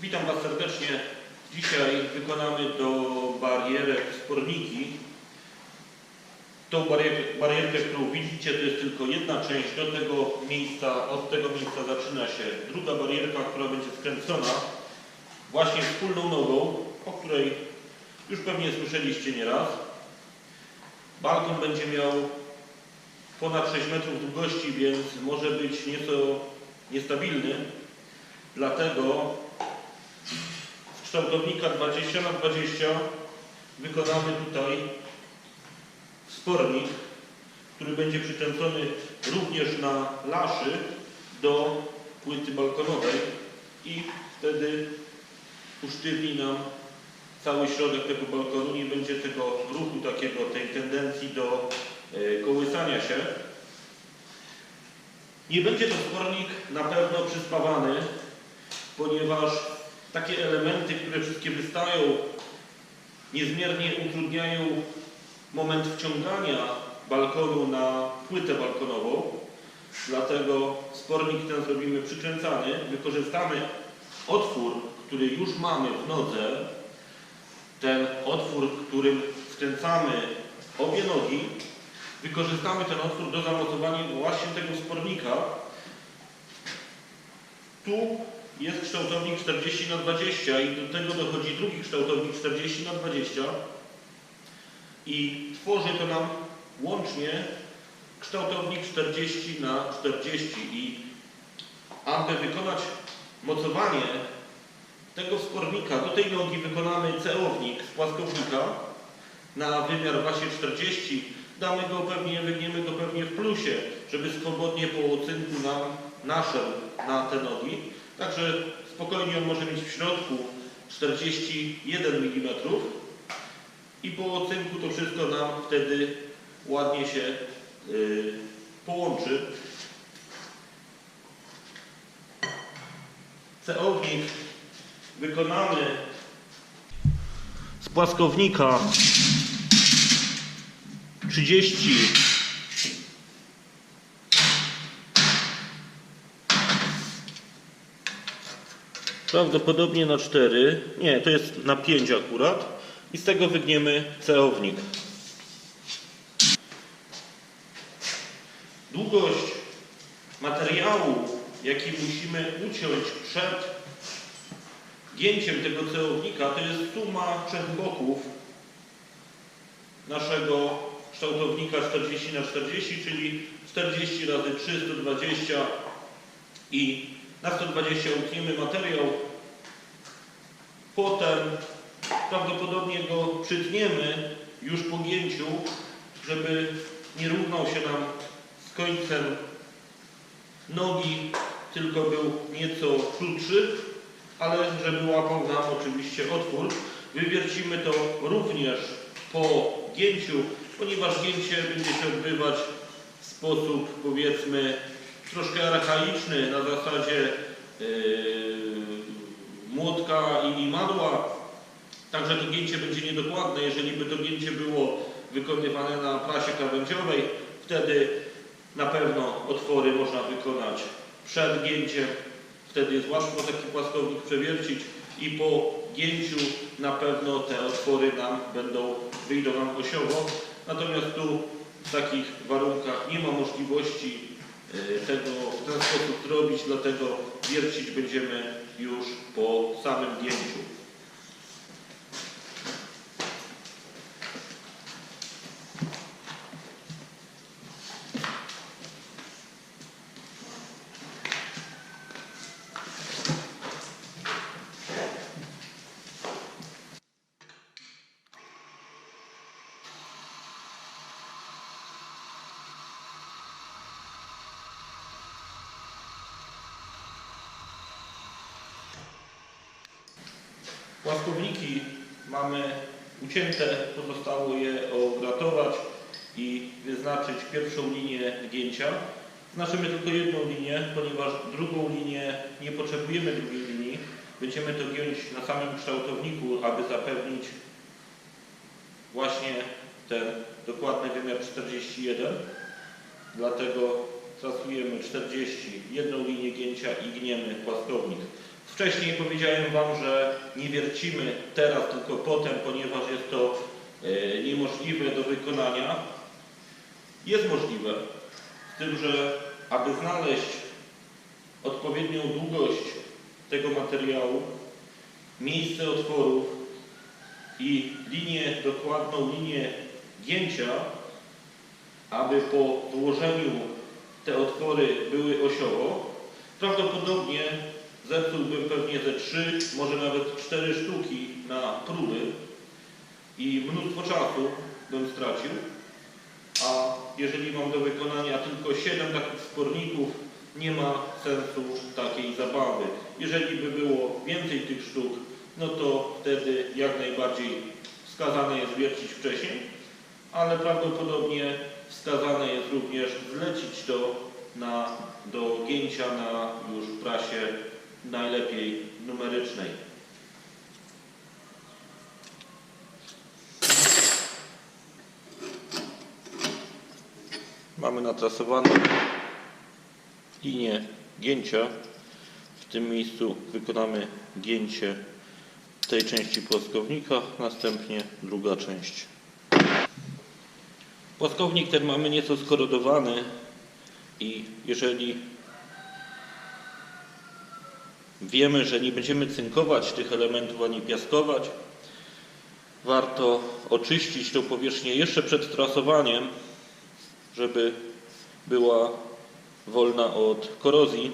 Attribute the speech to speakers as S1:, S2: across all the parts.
S1: Witam Was serdecznie. Dzisiaj wykonamy do barierek sporniki. Tą barierkę, barierkę, którą widzicie, to jest tylko jedna część. Do tego miejsca, od tego miejsca zaczyna się druga barierka, która będzie skręcona właśnie wspólną nogą, o której już pewnie słyszeliście nieraz. Balkon będzie miał ponad 6 metrów długości, więc może być nieco niestabilny. Dlatego kształtownika 20 na 20 wykonamy tutaj spornik, który będzie przykręcony również na laszy do płyty balkonowej i wtedy usztywni nam cały środek tego balkonu, nie będzie tego ruchu takiego, tej tendencji do e, kołysania się. Nie będzie to spornik na pewno przyspawany, ponieważ takie elementy, które wszystkie wystają, niezmiernie utrudniają moment wciągania balkonu na płytę balkonową. Dlatego spornik ten zrobimy przykręcany. Wykorzystamy otwór, który już mamy w nodze. Ten otwór, którym skręcamy obie nogi. Wykorzystamy ten otwór do zamocowania właśnie tego spornika. Tu jest kształtownik 40 na 20 i do tego dochodzi drugi kształtownik 40 na 20 i tworzy to nam łącznie kształtownik 40 na 40 i aby wykonać mocowanie tego wspornika, do tej nogi wykonamy ceownik z płaskownika na wymiar właśnie 40. Damy go pewnie, wygniemy go pewnie w plusie, żeby swobodnie po ocynku nam naszedł na te nogi. Także spokojnie on może mieć w środku 41 mm i po ocynku to wszystko nam wtedy ładnie się y, połączy. Ceownik wykonany z płaskownika 30 Prawdopodobnie na 4. Nie, to jest na 5 akurat. I z tego wygniemy ceownik. Długość materiału, jaki musimy uciąć przed gięciem tego ceownika, to jest suma trzech boków naszego kształtownika 40 na 40, czyli 40 razy 3, 120 i na 120 utniemy materiał. Potem prawdopodobnie go przytniemy już po gięciu, żeby nie równał się nam z końcem nogi, tylko był nieco krótszy, ale żeby łapał nam oczywiście otwór. Wywiercimy to również po gięciu, ponieważ gięcie będzie się odbywać w sposób powiedzmy troszkę archaiczny na zasadzie yy, młotka i madła. Także to gięcie będzie niedokładne. Jeżeli by to gięcie było wykonywane na prasie krawędziowej, wtedy na pewno otwory można wykonać przed gięciem. Wtedy jest łatwo taki płaskownik przewiercić i po gięciu na pewno te otwory nam będą, wyjdą nam osiowo. Natomiast tu w takich warunkach nie ma możliwości tego w ten sposób zrobić, dlatego wiercić będziemy już po samym gięciu. Mamy ucięte, pozostało je ogratować i wyznaczyć pierwszą linię gięcia. Znaczymy tylko jedną linię, ponieważ drugą linię nie potrzebujemy drugiej linii. Będziemy to giąć na samym kształtowniku, aby zapewnić właśnie ten dokładny wymiar 41. Dlatego trasujemy 40, jedną linię gięcia i gniemy płaskownik. Wcześniej powiedziałem Wam, że nie wiercimy teraz, tylko potem, ponieważ jest to e, niemożliwe do wykonania. Jest możliwe, z tym, że aby znaleźć odpowiednią długość tego materiału, miejsce otworów i linię, dokładną linię gięcia, aby po włożeniu te otwory były osiowo, prawdopodobnie zepsułbym pewnie ze trzy, może nawet cztery sztuki na próby i mnóstwo czasu bym stracił, a jeżeli mam do wykonania tylko 7 takich sporników, nie ma sensu takiej zabawy. Jeżeli by było więcej tych sztuk, no to wtedy jak najbardziej wskazane jest wiercić wcześniej, ale prawdopodobnie wskazane jest również zlecić to na, do gięcia na już prasie najlepiej numerycznej. Mamy natrasowaną linię gięcia. W tym miejscu wykonamy gięcie tej części płaskownika, następnie druga część. Płaskownik ten mamy nieco skorodowany i jeżeli wiemy, że nie będziemy cynkować tych elementów ani piaskować, warto oczyścić tą powierzchnię jeszcze przed trasowaniem, żeby była wolna od korozji,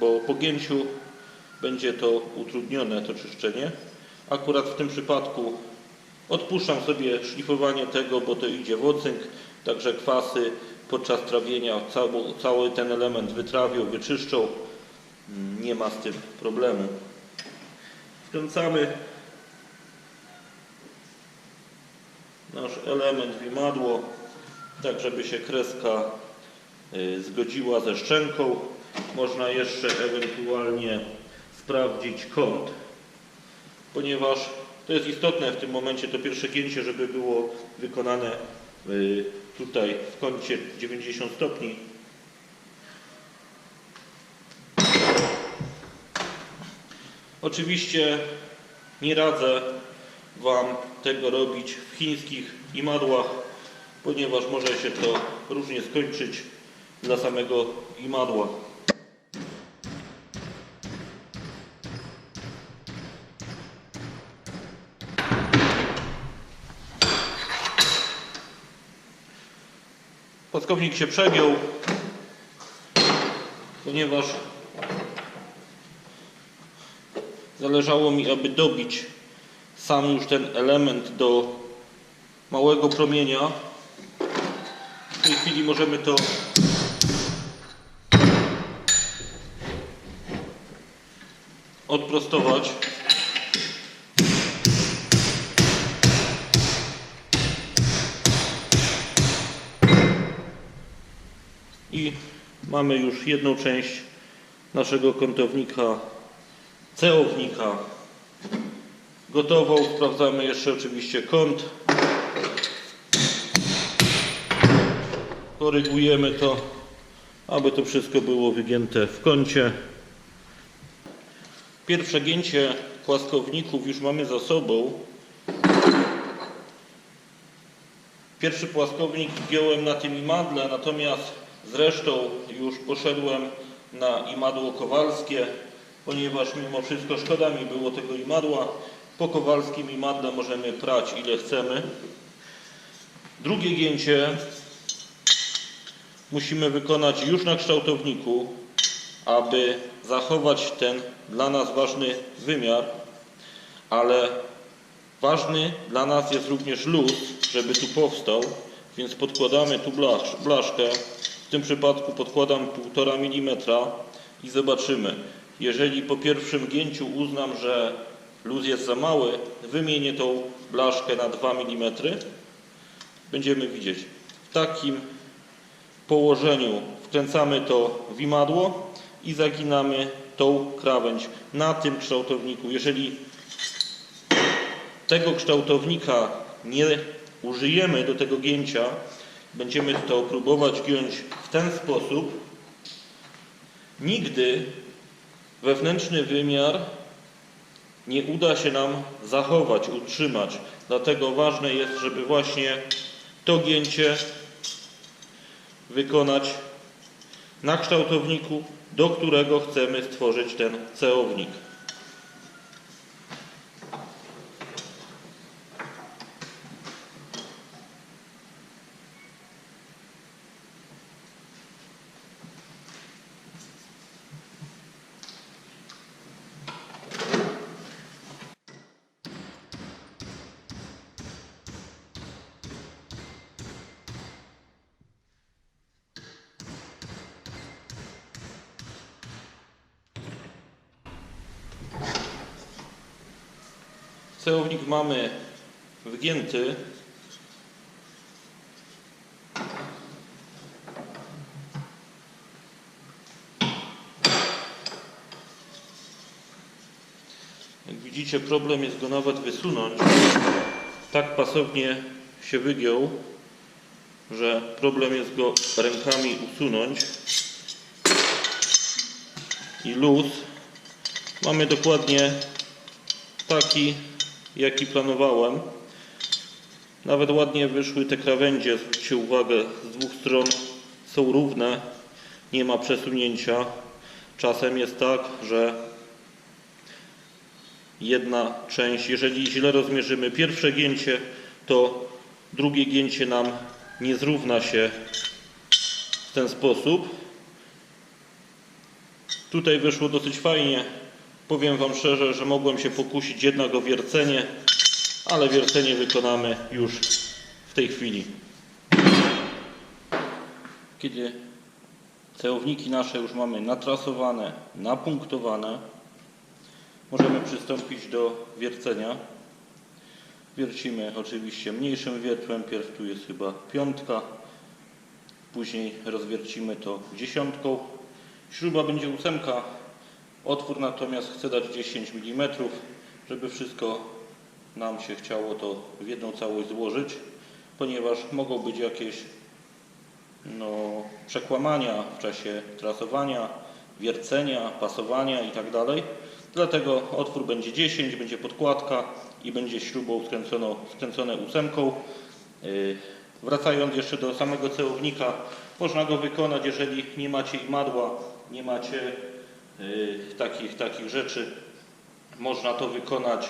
S1: bo po gięciu będzie to utrudnione, to czyszczenie. Akurat w tym przypadku odpuszczam sobie szlifowanie tego, bo to idzie w ocynk, także kwasy podczas trawienia cały, cały ten element wytrawią, wyczyszczą. Nie ma z tym problemu. Wkręcamy nasz element w imadło, tak żeby się kreska y, zgodziła ze szczęką. Można jeszcze ewentualnie sprawdzić kąt, ponieważ to jest istotne w tym momencie to pierwsze gięcie, żeby było wykonane y, tutaj w kącie 90 stopni. Oczywiście nie radzę Wam tego robić w chińskich imadłach, ponieważ może się to różnie skończyć dla samego imadła. Płaskownik się przegiął, ponieważ zależało mi, aby dobić sam już ten element do małego promienia. W tej chwili możemy to odprostować. I mamy już jedną część naszego kątownika, ceownika gotową. Sprawdzamy jeszcze oczywiście kąt. Korygujemy to, aby to wszystko było wygięte w kącie. Pierwsze gięcie płaskowników już mamy za sobą. Pierwszy płaskownik giąłem na tym imadle, natomiast zresztą już poszedłem na imadło kowalskie, ponieważ mimo wszystko szkoda mi było tego imadła. Po kowalskim imadle możemy prać ile chcemy. Drugie gięcie musimy wykonać już na kształtowniku, aby zachować ten dla nas ważny wymiar, ale ważny dla nas jest również luz, żeby tu powstał, więc podkładamy tu blasz, blaszkę. W tym przypadku podkładam 1,5 mm i zobaczymy. Jeżeli po pierwszym gięciu uznam, że luz jest za mały, wymienię tą blaszkę na 2 mm. Będziemy widzieć. W takim położeniu wkręcamy to w imadło i zaginamy tą krawędź na tym kształtowniku. Jeżeli tego kształtownika nie użyjemy do tego gięcia, będziemy to próbować giąć w ten sposób, nigdy wewnętrzny wymiar nie uda się nam zachować, utrzymać. Dlatego ważne jest, żeby właśnie to gięcie wykonać na kształtowniku, do którego chcemy stworzyć ten ceownik. Ceownik mamy wgięty. Jak widzicie, problem jest go nawet wysunąć. Tak pasownie się wygiął, że problem jest go rękami usunąć. I luz mamy dokładnie taki, jaki planowałem. Nawet ładnie wyszły te krawędzie, zwróćcie uwagę, z dwóch stron są równe, nie ma przesunięcia. Czasem jest tak, że jedna część, jeżeli źle rozmierzymy pierwsze gięcie, to drugie gięcie nam nie zrówna się w ten sposób. Tutaj wyszło dosyć fajnie. Powiem Wam szczerze, że mogłem się pokusić jednak o wiercenie, ale wiercenie wykonamy już w tej chwili. Kiedy cełowniki nasze już mamy natrasowane, napunktowane, możemy przystąpić do wiercenia. Wiercimy oczywiście mniejszym wiertłem, pierw tu jest chyba piątka, później rozwiercimy to dziesiątką. Śruba będzie ósemka, Otwór natomiast chcę dać 10 mm, żeby wszystko nam się chciało to w jedną całość złożyć, ponieważ mogą być jakieś no, przekłamania w czasie trasowania, wiercenia, pasowania itd. Dlatego otwór będzie 10, będzie podkładka i będzie śrubą skręcono, skręcone ósemką. Yy, Wracając jeszcze do samego celownika, można go wykonać, jeżeli nie macie imadła, nie macie y, takich, takich rzeczy. Można to wykonać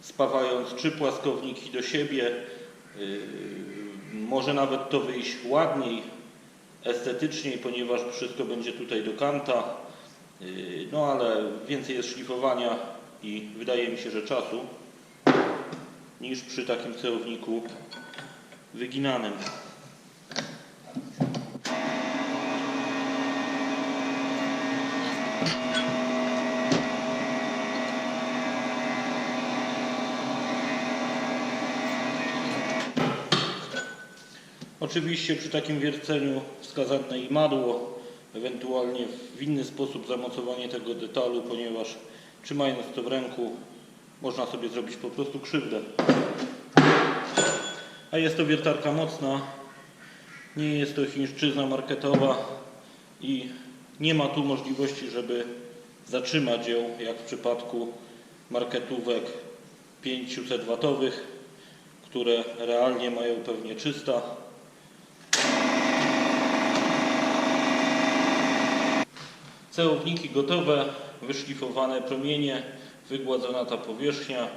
S1: spawając trzy płaskowniki do siebie. Y, może nawet to wyjść ładniej, estetyczniej, ponieważ wszystko będzie tutaj do kanta. Y, No ale więcej jest szlifowania i wydaje mi się, że czasu niż przy takim celowniku wyginanym. Oczywiście przy takim wierceniu wskazane imadło, ewentualnie w inny sposób zamocowanie tego detalu, ponieważ trzymając to w ręku można sobie zrobić po prostu krzywdę. A jest to wiertarka mocna, nie jest to chińszczyzna marketowa i nie ma tu możliwości, żeby zatrzymać ją, jak w przypadku marketówek 500 watowych, które realnie mają pewnie 300. Cełowniki gotowe, wyszlifowane promienie, wygładzona ta powierzchnia.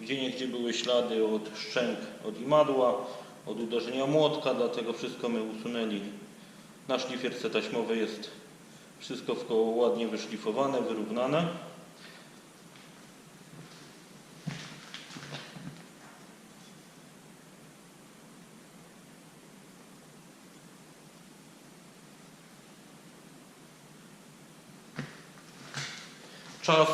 S1: Gdzie niegdzie były ślady od szczęk, od imadła, od uderzenia młotka, dlatego wszystko my usunęli. Na szlifierce taśmowej jest wszystko w koło ładnie wyszlifowane, wyrównane. Czas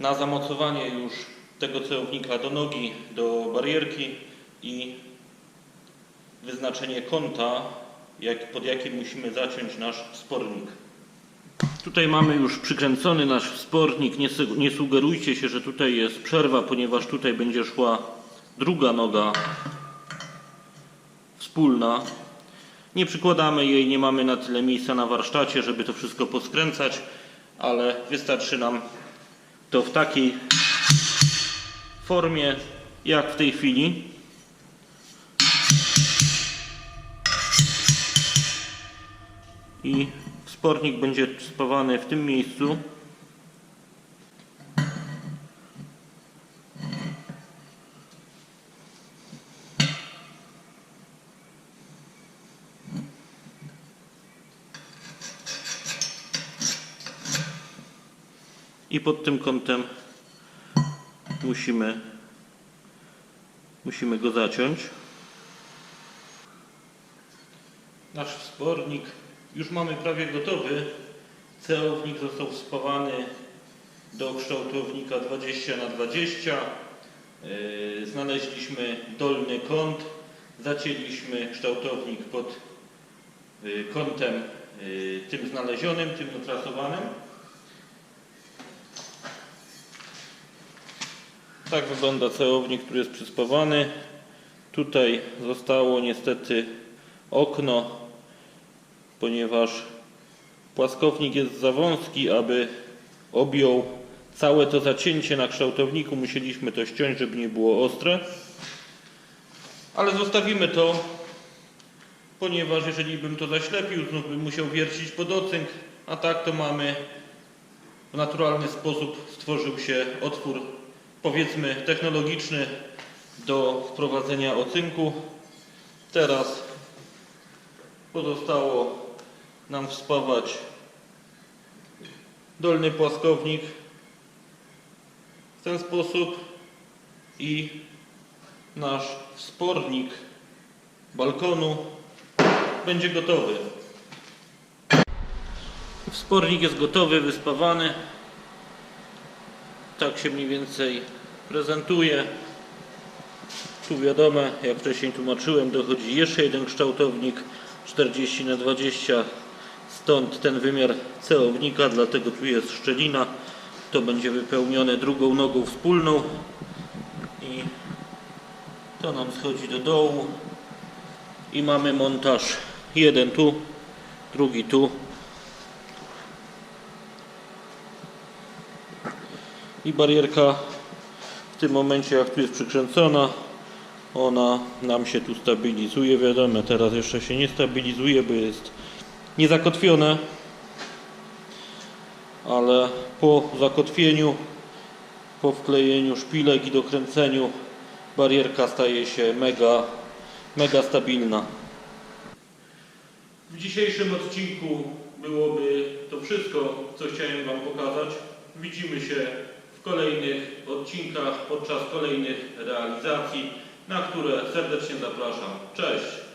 S1: na zamocowanie już tego celownika do nogi, do barierki i wyznaczenie kąta, jak, pod jakim musimy zaciąć nasz spornik. Tutaj mamy już przykręcony nasz spornik. Nie, nie sugerujcie się, że tutaj jest przerwa, ponieważ tutaj będzie szła druga noga wspólna. Nie przykładamy jej, nie mamy na tyle miejsca na warsztacie, żeby to wszystko poskręcać. Ale wystarczy nam to w takiej formie jak w tej chwili. I spornik będzie spawany w tym miejscu. I pod tym kątem musimy, musimy go zaciąć. Nasz wspornik już mamy prawie gotowy. Celownik został spawany do kształtownika 20 na 20 Yy, Znaleźliśmy dolny kąt, zacięliśmy kształtownik pod yy, kątem yy, tym znalezionym, tym utrasowanym. Tak wygląda celownik, który jest przyspawany. Tutaj zostało niestety okno, ponieważ płaskownik jest za wąski, aby objął całe to zacięcie na kształtowniku. Musieliśmy to ściąć, żeby nie było ostre. Ale zostawimy to, ponieważ jeżeli bym to zaślepił, znów bym musiał wiercić pod ocynk, a tak to mamy w naturalny sposób stworzył się otwór powiedzmy technologiczny do wprowadzenia ocynku. Teraz pozostało nam wspawać dolny płaskownik w ten sposób i nasz wspornik balkonu będzie gotowy. Wspornik jest gotowy, wyspawany. Tak się mniej więcej prezentuje. Tu wiadomo, jak wcześniej tłumaczyłem, dochodzi jeszcze jeden kształtownik 40 na 20 stąd ten wymiar celownika, dlatego tu jest szczelina. To będzie wypełnione drugą nogą wspólną. I to nam schodzi do dołu. I mamy montaż. Jeden tu, drugi tu i barierka w tym momencie jak tu jest przykręcona ona nam się tu stabilizuje. Wiadomo teraz jeszcze się nie stabilizuje bo jest niezakotwione. Ale po zakotwieniu po wklejeniu szpilek i dokręceniu barierka staje się mega mega stabilna. W dzisiejszym odcinku byłoby to wszystko, co chciałem Wam pokazać. Widzimy się kolejnych odcinkach podczas kolejnych realizacji, na które serdecznie zapraszam. Cześć!